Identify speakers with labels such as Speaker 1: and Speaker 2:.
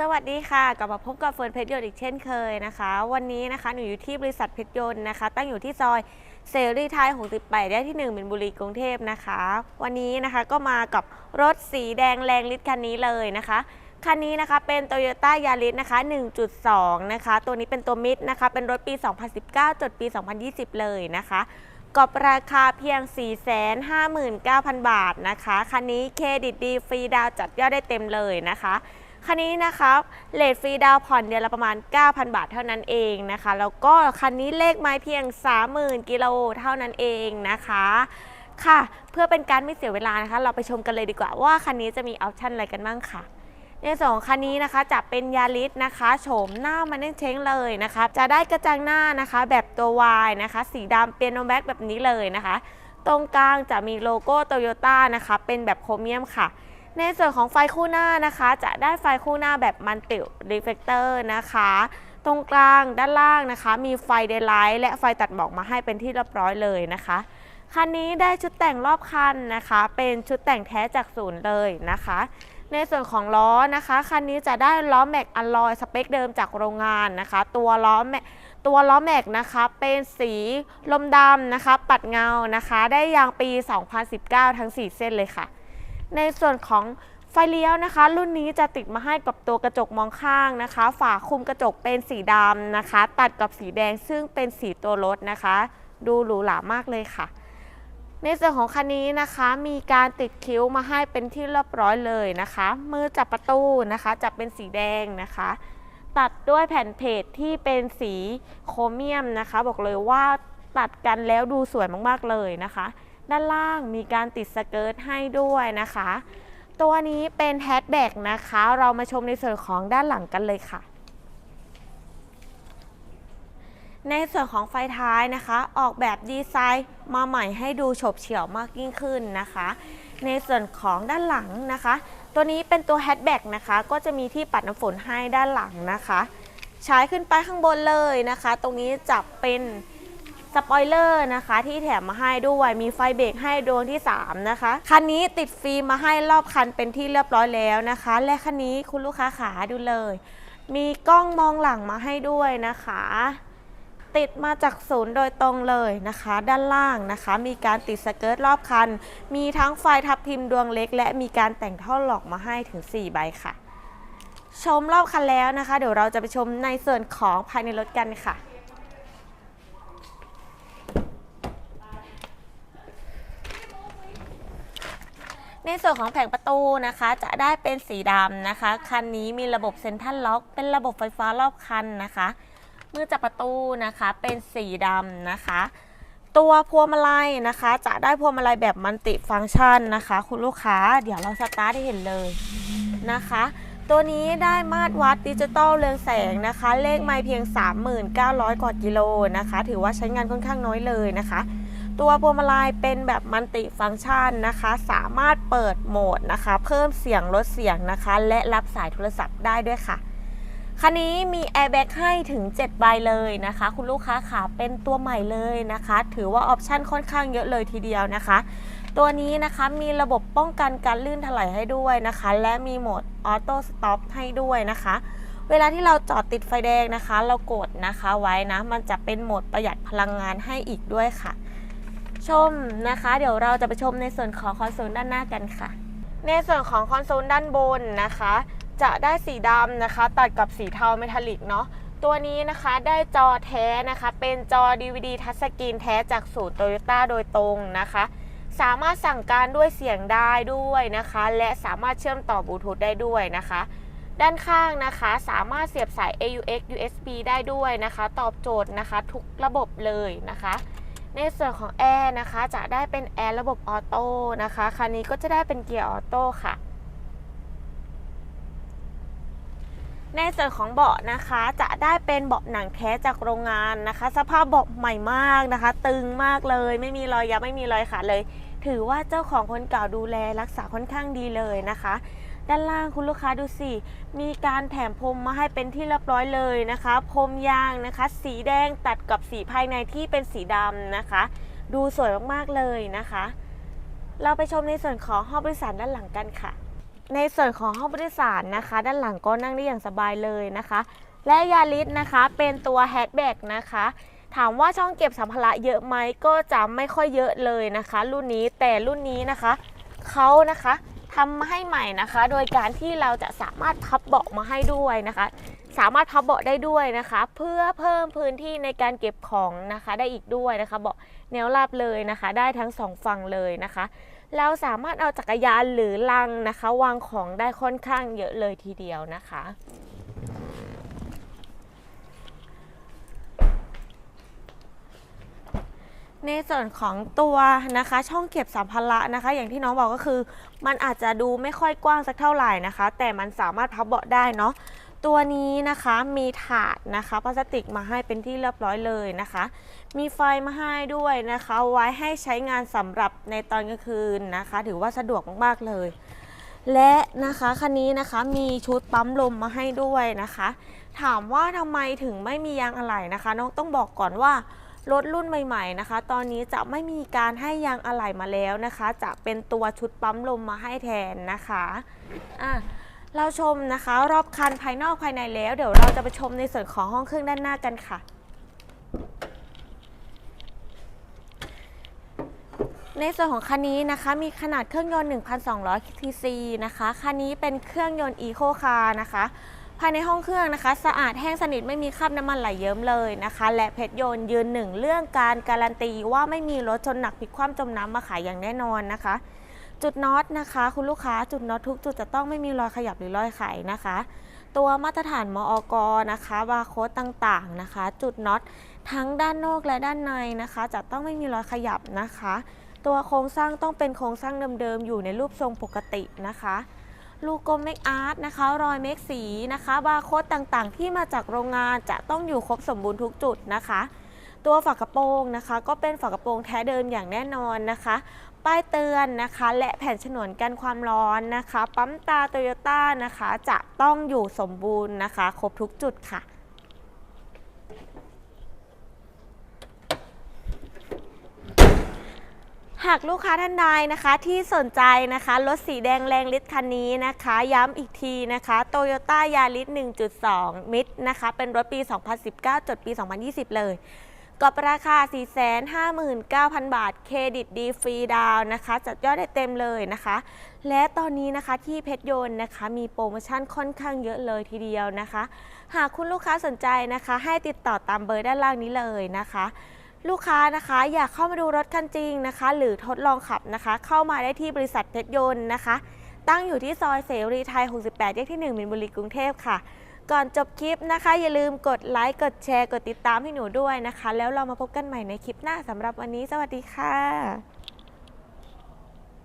Speaker 1: สวัสดีค่ะกลับมาพบกับเฟิร์นเพชรยนต์อีกเช่นเคยนะคะ วันนี้นะคะหนูอยู่ที่บริษัทเพชรยนต์นะคะ ตั้งอยู่ที่ซอยเสรีไทย68ได้ที่1มินบุรีกรุงเทพนะคะ วันนี้นะคะก็มากับรถสีแดงแรงฤทธิ์คันนี้เลยนะคะคันนี้นะคะเป็น Toyota Yaris นะคะ 1.2 นะคะ ตัวนี้เป็นตัวมิดนะคะ เป็นรถปี 2019 จดปี 2020 เลยนะคะกับราคาเพียง 459,000 บาทนะคะ คันนี้เครดิตดีฟรีดาวจัดยอดได้เต็มเลยนะคะ คันนี้นะคะเลทฟรีดาวผ่อนเดือนละประมาณ 9,000 บาทเท่านั้นเองนะคะ แล้วก็คันนี้เลขไม้เพียง 30,000กิโลเท่านั้นเองนะคะค่ะ เพื่อเป็นการไม่เสียเวลานะคะ เราไปชมกันเลยดีกว่าว่าคันนี้จะมีออปชันอะไรกันบ้างค่ะในส่วนของคันนี้นะคะจะเป็นยาริสนะคะโฉมหน้ามันเช้งเลยนะคะ จะได้กระจังหน้านะคะ แบบตัว Y นะคะ สีดำเปียโนแบ็กแบบนี้เลยนะคะ ตรงกลางจะมีโลโก้โตโยต้านะคะ เป็นแบบโครเมียมค่ะ ในส่วนของไฟคู่หน้านะคะ จะได้ไฟคู่หน้าแบบมันติรีเฟกเตอร์นะคะ ตรงกลางด้านล่างนะคะ มีไฟเดย์ไลท์และไฟตัดหมอกมาให้เป็นที่เรียบร้อยเลยนะคะ คันนี้ได้ชุดแต่งรอบคันนะคะ เป็นชุดแต่งแท้จากศูนย์เลยนะคะ ในส่วนของล้อนะคะคันนี้จะได้ล้อแม็กอลลอยสเปคเดิมจากโรงงานนะคะ ตัวล้อแม็กตัวล้อแม็กนะคะเป็นสีลมดำนะคะ ปัดเงานะคะ ได้ยางปี 2019 ทั้ง 4 เส้นเลยค่ะ ในส่วนของไฟเลี้ยวนะคะ รุ่นนี้จะติดมาให้กับตัวกระจกมองข้างนะคะ ฝาคุมกระจกเป็นสีดำนะคะ ตัดกับสีแดงซึ่งเป็นสีตัวรถนะคะ ดูหรูหรามากเลยค่ะ ในส่วนของคันนี้นะคะมีการติดคิ้วมาให้เป็นที่เรียบร้อยเลยนะคะ มือจับประตูนะคะจะเป็นสีแดงนะคะ ตัดด้วยแผ่นเพจที่เป็นสีโครเมียมนะคะ บอกเลยว่าตัดกันแล้วดูสวยมากๆเลยนะคะ ด้านล่างมีการติดสเกิร์ตให้ด้วยนะคะ ตัวนี้เป็นแฮชแบ็กนะคะ เรามาชมในส่วนของด้านหลังกันเลยค่ะ ในส่วนของไฟท้ายนะคะ ออกแบบดีไซน์มาใหม่ให้ดูโฉบเฉี่ยวมากยิ่งขึ้นนะคะ ในส่วนของด้านหลังนะคะ ตัวนี้เป็นตัวแฮชแบ็กนะคะ ก็จะมีที่ปัดน้ำฝนให้ด้านหลังนะคะ ใช้ขึ้นไปข้างบนเลยนะคะ ตรงนี้จะเป็น สปอยเลอร์นะคะ ที่แถมมาให้ด้วยมีไฟเบรกให้ดวงที่ 3 นะคะ คันนี้ติดฟิล์มมาให้รอบคันเป็นที่เรียบร้อยแล้วนะคะ และคันนี้คุณลูกค้าขาดูเลย มีกล้องมองหลังมาให้ด้วยนะคะ ติดมาจากศูนย์โดยตรงเลยนะคะ ด้านล่างนะคะ มีการติดสเกิร์ตรอบคัน มีทั้งไฟทับทิมดวงเล็ก และมีการแต่งท่อหลอกมาให้ถึง 4 ใบค่ะ ชมรอบคันแล้วนะคะ เดี๋ยวเราจะไปชมในส่วนของภายในรถกันค่ะ ในส่วนของแผงประตูนะคะ จะได้เป็นสีดำนะคะ คันนี้มีระบบเซ็นทรัลล็อก เป็นระบบไฟฟ้ารอบคันนะคะมือจับประตูนะคะเป็นสีดำนะคะ ตัวพวงมาลัยนะคะ จะได้พวงมาลัยแบบมันติฟังก์ชันนะคะ คุณลูกค้าเดี๋ยวเราสตาร์ทให้เห็นเลยนะคะ ตัวนี้ได้มาตรวัดดิจิตอลเรืองแสงนะคะ เลขไม่เพียง 3,900กว่ากิโลนะคะ ถือว่าใช้งานค่อนข้างน้อยเลยนะคะ ตัวพวงมาลัยเป็นแบบมันติฟังก์ชันนะคะ สามารถเปิดโหมดนะคะ เพิ่มเสียงลดเสียงนะคะ และรับสายโทรศัพท์ได้ด้วยค่ะคันนี้มีแอร์แบ็กให้ถึง 7 ใบเลยนะคะ คุณลูกค้าขาเป็นตัวใหม่เลยนะคะ ถือว่าออปชั่นค่อนข้างเยอะเลยทีเดียวนะคะ ตัวนี้นะคะมีระบบป้องกันการลื่นถลายให้ด้วยนะคะ และมีโหมดออโต้สต็อปให้ด้วยนะคะ เวลาที่เราจอดติดไฟแดงนะคะ เรากดนะคะไว้นะ มันจะเป็นโหมดประหยัดพลังงานให้อีกด้วยค่ะ ชมนะคะ เดี๋ยวเราจะไปชมในส่วนของคอนโซลด้านหน้ากันค่ะ ในส่วนของคอนโซลด้านบนนะคะ จะได้สีดำนะคะ ตัดกับสีเทาเมทัลลิกเนาะตัวนี้นะคะได้จอแท้นะคะ เป็นจอ DVD ทัชสกรีนแท้จากศูนย์โตโยต้าโดยตรงนะคะ สามารถสั่งการด้วยเสียงได้ด้วยนะคะ และสามารถเชื่อมต่อบลูทูธได้ด้วยนะคะ ด้านข้างนะคะสามารถเสียบสาย AUX USB ได้ด้วยนะคะ ตอบโจทย์นะคะ ทุกระบบเลยนะคะ ในส่วนของแอร์นะคะจะได้เป็นแอร์ระบบออโต้นะคะคันนี้ก็จะได้เป็นเกียร์ออโต้ค่ะในส่วนของเบาะนะคะจะได้เป็นเบาะหนังแท้จากโรงงานนะคะ สภาพเบาะใหม่มากนะคะ ตึงมากเลย ไม่มีรอยยับไม่มีรอยขาดเลย ถือว่าเจ้าของคนเก่าดูแลรักษาค่อนข้างดีเลยนะคะ ด้านล่างคุณลูกค้าดูสิ มีการแถมพรมมาให้เป็นที่เรียบร้อยเลยนะคะ พรมยางนะคะ สีแดงตัดกับสีภายในที่เป็นสีดำนะคะ ดูสวยมากๆเลยนะคะ เราไปชมในส่วนของห้องบริษัทด้านหลังกันค่ะ ในส่วนของห้องผู้โดยสารนะคะ ด้านหลังก็นั่งได้อย่างสบายเลยนะคะ และยาริสนะคะเป็นตัวแฮชแบ็กนะคะถามว่าช่องเก็บสัมภาระเยอะไหมก็จะไม่ค่อยเยอะเลยนะคะ รุ่นนี้แต่รุ่นนี้นะคะเขานะคะ ทำให้ใหม่นะคะ โดยการที่เราจะสามารถพับเบาะมาให้ด้วยนะคะ สามารถพับเบาะได้ด้วยนะคะ เพื่อเพิ่มพื้นที่ในการเก็บของนะคะ ได้อีกด้วยนะคะเบาะแนวราบเลยนะคะ ได้ทั้งสองฝั่งเลยนะคะ เราสามารถเอาจักรยานหรือลังนะคะ วางของได้ค่อนข้างเยอะเลยทีเดียวนะคะ ในส่วนของตัวนะคะช่องเก็บสัมภาระนะคะ อย่างที่น้องบอกก็คือ มันอาจจะดูไม่ค่อยกว้างสักเท่าไหร่นะคะ แต่มันสามารถพับเบาะได้เนาะตัวนี้นะคะมีถาดนะคะพลาสติกมาให้เป็นที่เรียบร้อยเลยนะคะ มีไฟมาให้ด้วยนะคะ ไว้ให้ใช้งานสำหรับในตอนกลางคืนนะคะ ถือว่าสะดวกมากๆเลย และนะคะคันนี้นะคะมีชุดปั๊มลมมาให้ด้วยนะคะ ถามว่าทำไมถึงไม่มียางอะไหล่นะคะ น้องต้องบอกก่อนว่า รถรุ่นใหม่ๆนะคะ ตอนนี้จะไม่มีการให้ยางอะไหล่มาแล้วนะคะ จะเป็นตัวชุดปั๊มลมมาให้แทนนะคะอะเราชมนะคะรอบคันภายนอกภายในแล้ว เดี๋ยวเราจะไปชมในส่วนของห้องเครื่องด้านหน้ากันค่ะในส่วนของคันนี้นะคะมีขนาดเครื่องยนต์ 1,200 cc นะคะ คันนี้เป็นเครื่องยนต์ Eco Car นะคะ ภายในห้องเครื่องนะคะ สะอาดแห้งสนิทไม่มีคราบน้ำมันไหลเยิ้มเลยนะคะ และเพชรยนต์ยืนหนึ่งเรื่องการการันตีว่าไม่มีรถชนหนักพลิกคว่ำจมน้ำมาขายอย่างแน่นอนนะคะ จุดน็อตนะคะ คุณลูกค้าจุดน็อตทุกจุดจะต้องไม่มีรอยขยับหรือรอยไขนะคะ ตัวมาตรฐานมอกนะคะบาร์โค้ดต่างๆนะคะ จุดน็อตทั้งด้านนอกและด้านในนะคะ จะต้องไม่มีรอยขยับนะคะ ตัวโครงสร้างต้องเป็นโครงสร้างเดิมๆอยู่ในรูปทรงปกตินะคะ ลูกกลมเมคอาร์ตนะคะ รอยเมคสีนะคะบาร์โค้ดต่างๆ ที่มาจากโรงงานจะต้องอยู่ครบสมบูรณ์ทุกจุดนะคะ ตัวฝากระโปรงนะคะ ก็เป็นฝากระโปรงแท้เดิมอย่างแน่นอนนะคะ ป้ายเตือนนะคะ และแผ่นฉนวนกันความร้อนนะคะ ปั๊มตาโตโยต้านะคะ จะต้องอยู่สมบูรณ์นะคะ ครบทุกจุดค่ะ หากลูกค้าท่านใดนะคะที่สนใจนะคะรถสีแดงแรงฤทธิ์คันนี้นะคะ ย้ำอีกทีนะคะ Toyota Yaris 1.2 มิตรนะคะ เป็นรถปี 2019 จดปี 2020 เลยกับราคา 459,000 บาท เครดิตดีฟรีดาวนะคะ จัดยอดได้เต็มเลยนะคะ และตอนนี้นะคะที่เพชรยนต์นะคะ มีโปรโมชั่นค่อนข้างเยอะเลยทีเดียวนะคะ หากคุณลูกค้าสนใจนะคะ ให้ติดต่อตามเบอร์ด้านล่างนี้เลยนะคะ ลูกค้านะคะอยากเข้ามาดูรถคันจริงนะคะ หรือทดลองขับนะคะ เข้ามาได้ที่บริษัทเพชรยนต์นะคะ ตั้งอยู่ที่ซอยเสรีไทย 68แยกที่ 1 มินบุรีกรุงเทพค่ะ ก่อนจบคลิปนะคะ อย่าลืมกดไลค์กดแชร์กดติดตามให้หนูด้วยนะคะ แล้วเรามาพบกันใหม่ในคลิปหน้าสำหรับวันนี้ สวัสดีค่ะ